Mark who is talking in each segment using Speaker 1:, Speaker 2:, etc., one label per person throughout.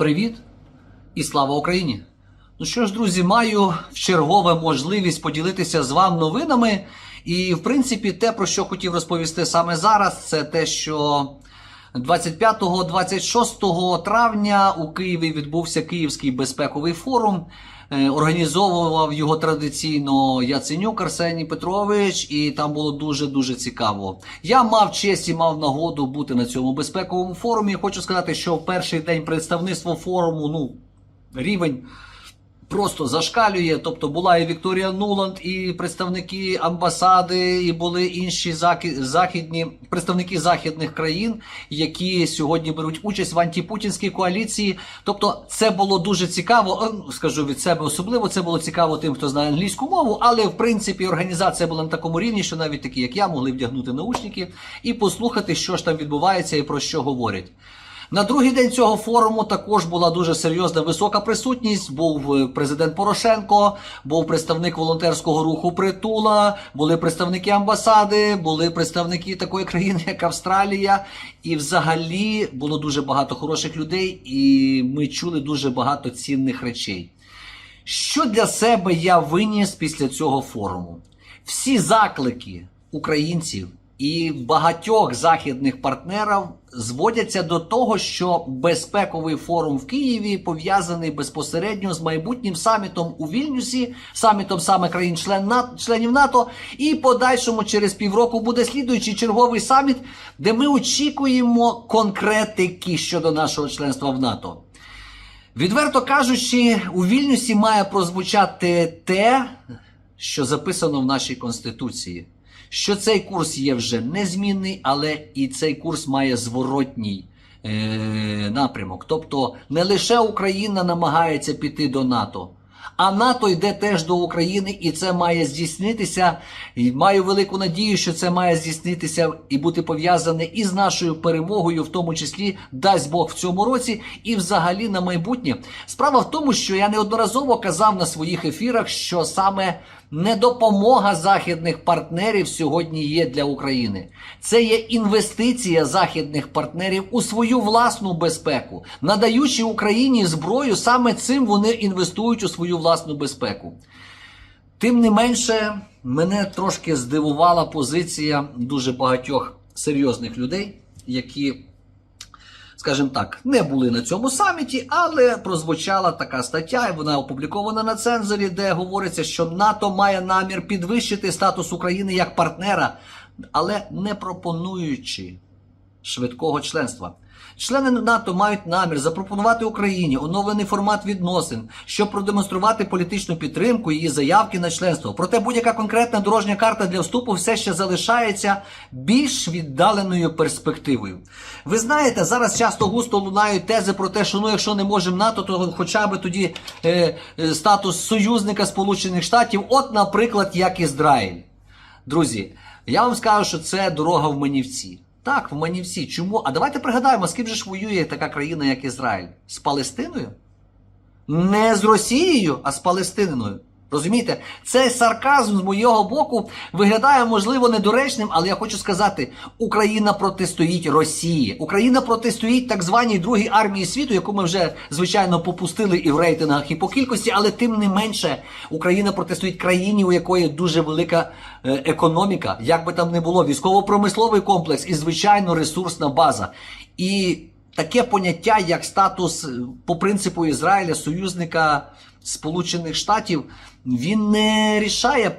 Speaker 1: Привіт і слава Україні! Ну що ж, друзі, маю в чергове можливість поділитися з вами новинами. І, в принципі, те, про що хотів розповісти саме зараз, це те, що 25-26 травня у Києві відбувся Київський безпековий форум. Е, Організовував його традиційно Яценюк Арсеній Петрович, і там було дуже дуже цікаво. Я мав честь і мав нагоду бути на цьому безпековому форумі. Хочу сказати, що в перший день представництво форуму, ну рівень просто зашкалює. Тобто була і Вікторія Нуланд, і представники амбасади, і були інші західні представники західних країн, які сьогодні беруть участь в антипутінській коаліції. Тобто, це було дуже цікаво. е, Скажу від себе особливо. Це було цікаво тим, хто знає англійську мову, але в принципі організація була на такому рівні, що навіть такі, як я, могли вдягнути наушники і послухати, що ж там відбувається і про що говорять. На другий день цього форуму також була дуже серйозна висока присутність. Був е, президент Порошенко, був представник волонтерського руху Притула, були представники амбасади, були представники такої країни, як Австралія. І взагалі було дуже багато хороших людей, і ми чули дуже багато цінних речей. Що для себе я виніс після цього форуму? Всі заклики українців і багатьох західних партнерів зводяться до того, що безпековий форум в Києві пов'язаний безпосередньо з майбутнім самітом у Вільнюсі, самітом саме країн членів НАТО, і подальшому через півроку буде слідуючий черговий саміт, де ми очікуємо конкретики щодо нашого членства в НАТО. Відверто кажучи, у Вільнюсі має прозвучати те, що записано в нашій конституції. Що цей курс є вже незмінний, але і цей курс має зворотній е, напрямок. Тобто не лише Україна намагається піти до НАТО, а НАТО йде теж до України, і це має здійснитися. І маю велику надію, що це має здійснитися і бути пов'язане і з нашою перемогою, в тому числі дасть Бог в цьому році, і взагалі на майбутнє. Справа в тому, що я неодноразово казав на своїх ефірах, що саме недопомога західних партнерів сьогодні є для України. Це є інвестиція західних партнерів у свою власну безпеку, надаючи Україні зброю, саме цим вони інвестують у свою власну безпеку. Тим не менше, мене трошки здивувала позиція дуже багатьох серйозних людей, які, скажімо так, не були на цьому саміті, але прозвучала така стаття, і вона опублікована на цензорі, де говориться, що НАТО має намір підвищити статус України як партнера, але не пропонуючи швидкого членства. Члени НАТО мають намір запропонувати Україні оновлений формат відносин, щоб продемонструвати політичну підтримку її заявки на членство. Проте будь-яка конкретна дорожня карта для вступу все ще залишається більш віддаленою перспективою. Ви знаєте, зараз часто густо лунають тези про те, що ну, якщо не можемо НАТО, то хоча б тоді е, е, статус союзника Сполучених Штатів, от, наприклад, як Ізраїль. Друзі, я вам скажу, що це дорога в Манівці. Так, в мені всі. Чому? А давайте пригадаємо, з ким же ж воює така країна, як Ізраїль? З Палестиною? Не з Росією, а з Палестиною. Розумієте, цей сарказм з моєго боку виглядає можливо недоречним, але я хочу сказати: Україна протистоїть Росії. Україна протистоїть так званій другій армії світу, яку ми вже звичайно попустили і в рейтингах, і по кількості, але тим не менше Україна протистоїть країні, у якої дуже велика е, економіка, як би там не було, військово-промисловий комплекс і звичайно ресурсна база. І таке поняття, як статус е, по принципу Ізраїля, союзника Сполучених Штатів, він не рішає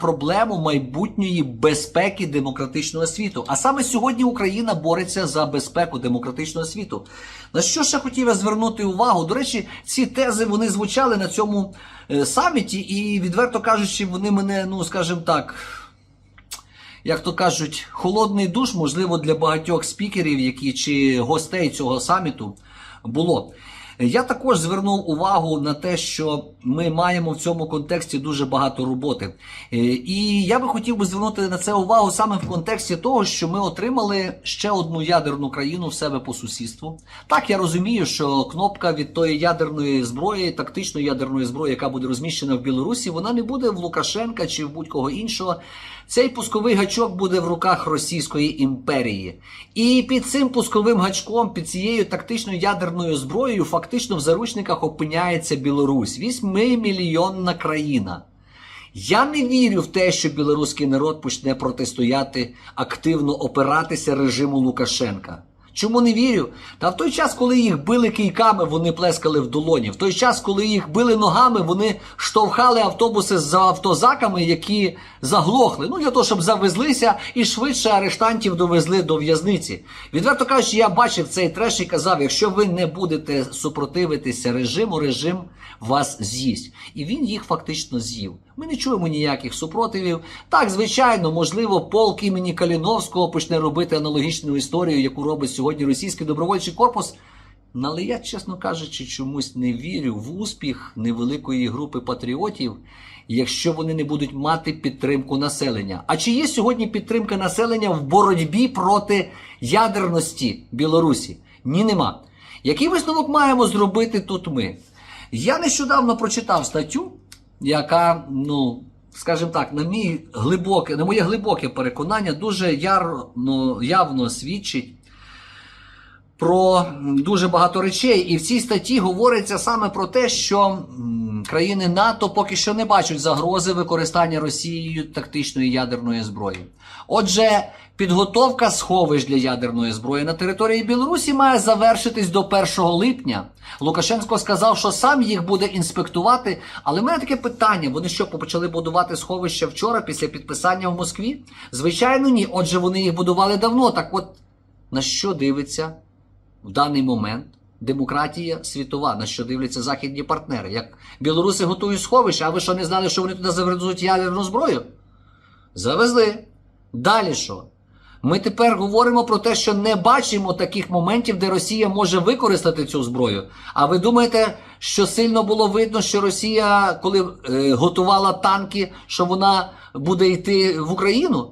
Speaker 1: проблему майбутньої безпеки демократичного світу. А саме сьогодні Україна бореться за безпеку демократичного світу. На що ще хотів я звернути увагу? До речі, ці тези вони звучали на цьому е, саміті, і відверто кажучи, вони мене, ну скажімо так як то кажуть, холодний душ, можливо, для багатьох спікерів, які чи гостей цього саміту було. Я також звернув увагу на те, що ми маємо в цьому контексті дуже багато роботи. Е, І я би хотів би звернути на це увагу саме в контексті того, що ми отримали ще одну ядерну країну в себе по сусідству. Так, я розумію, що кнопка від тої ядерної зброї, тактичної ядерної зброї, яка буде розміщена в Білорусі, вона не буде в Лукашенка чи в будь-кого іншого. Цей пусковий гачок буде в руках Російської імперії. І під цим пусковим гачком, під цією тактичною ядерною зброєю, фактично в заручниках опиняється Білорусь. 8-мільйонна країна. Я не вірю в те, що білоруський народ почне протистояти, активно опиратися режиму Лукашенка. Чому не вірю? Та в той час, коли їх били кийками, вони плескали в долоні. В той час, коли їх били ногами, вони штовхали автобуси з автозаками, які заглохли. Ну для того, щоб завезлися і швидше арештантів довезли до в'язниці. Відверто кажучи, я бачив цей треш і казав: якщо ви не будете супротивитися режиму, режим вас з'їсть. І він їх фактично з'їв. Ми не чуємо ніяких супротивів. Так, звичайно, можливо, полк імені Каліновського почне робити аналогічну історію, яку робить сьогодні російський добровольчий корпус. Але я, чесно кажучи, чомусь не вірю в успіх невеликої групи патріотів, якщо вони не будуть мати підтримку населення. А чи є сьогодні підтримка населення в боротьбі проти ядерності Білорусі? Ні, нема. Який висновок маємо зробити тут ми? Я нещодавно прочитав статтю, яка, ну, скажімо так, на мій глибоке, на моє глибоке переконання, дуже ярно, явно свідчить про дуже багато речей. І в цій статті говориться саме про те, що країни НАТО поки що не бачать загрози використання Росією тактичної ядерної зброї. Отже, підготовка сховищ для ядерної зброї на території Білорусі має завершитись до 1 липня. Лукашенко сказав, що сам їх буде інспектувати. Але в мене таке питання: вони що почали будувати сховища вчора після підписання в Москві? Звичайно, ні. Отже, вони їх будували давно. Так от на що дивиться в даний момент демократія світова, на що дивляться західні партнери. Як білоруси готують сховище, а ви що не знали, що вони туди завезуть ядерну зброю? Завезли. Далі що? Ми тепер говоримо про те, що не бачимо таких моментів, де Росія може використати цю зброю. А ви думаєте, що сильно було видно, що Росія, коли е, готувала танки, що вона буде йти в Україну?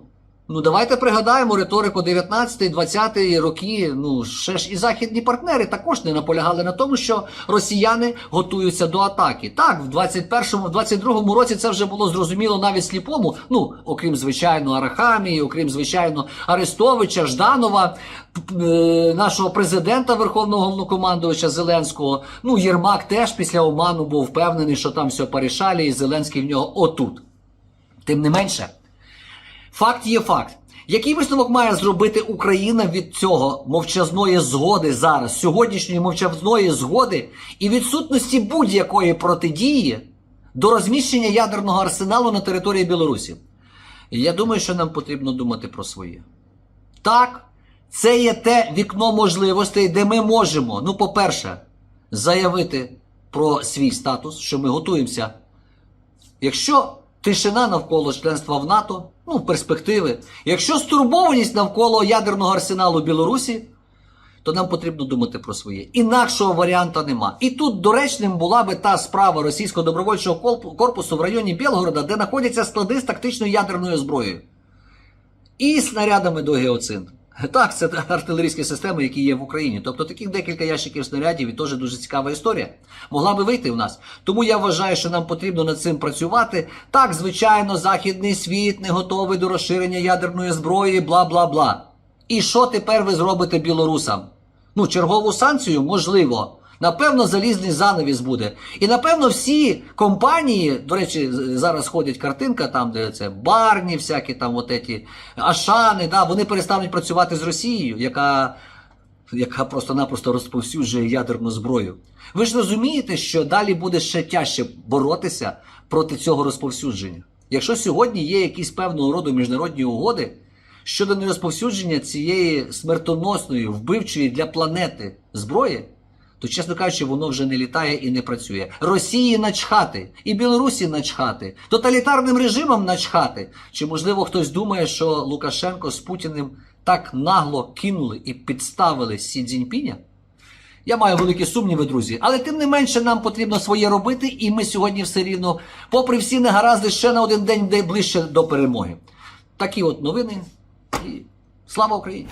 Speaker 1: Ну, давайте пригадаємо риторику 19-20 роки. Ну, ще ж і західні партнери також не наполягали на тому, що росіяни готуються до атаки. Так, в 21-му, в 22-му році це вже було зрозуміло навіть сліпому. Ну, окрім звичайно, Арахамії, окрім звичайно, Арестовича, Жданова, е, нашого президента Верховного головнокомандувача Зеленського. Ну, Єрмак теж після Оману був впевнений, що там все порішалі, і Зеленський в нього отут. Тим не менше. Факт є факт. Який висновок має зробити Україна від цього мовчазної згоди зараз, сьогоднішньої мовчазної згоди і відсутності будь-якої протидії до розміщення ядерного арсеналу на території Білорусі? Я думаю, що нам потрібно думати про своє. Так, це є те вікно можливостей, де ми можемо, ну, по-перше, заявити про свій статус, що ми готуємося Якщо тишина навколо членства в НАТО, ну, перспективи, якщо стурбованість навколо ядерного арсеналу Білорусі, то нам потрібно думати про своє. Інакшого варіанта нема. І тут доречним була би та справа російського добровольчого корпусу в районі Білгорода, де знаходяться склади з тактичною ядерною зброєю і снарядами до геоцин. Так, це артилерійські системи, які є в Україні. Тобто таких декілька ящиків снарядів і теж дуже цікава історія. Могла би вийти в нас. Тому я вважаю, що нам потрібно над цим працювати. Так, звичайно, західний світ не готовий до розширення ядерної зброї, бла бла бла. І що тепер ви зробите білорусам? Ну, чергову санкцію можливо. Напевно, залізний занавіс буде. І напевно всі компанії, до речі, зараз ходить картинка, там, де це барні, всякі там от еті, Ашани, да, вони перестануть працювати з Росією, яка, яка просто-напросто розповсюджує ядерну зброю. Ви ж розумієте, що далі буде ще тяжче боротися проти цього розповсюдження. Якщо сьогодні є якісь певного роду міжнародні угоди щодо нерозповсюдження цієї смертоносної, вбивчої для планети зброї, то, чесно кажучи, воно вже не літає і не працює. Росії начхати, і Білорусі начхати, тоталітарним режимам начхати. Чи можливо хтось думає, що Лукашенко з Путіним так нагло кинули і підставили Сі Цзіньпіня? Я маю великі сумніви, друзі. Але тим не менше нам потрібно своє робити, і ми сьогодні все рівно, попри всі негаразди, ще на один день де ближче до перемоги. Такі от новини. І слава Україні!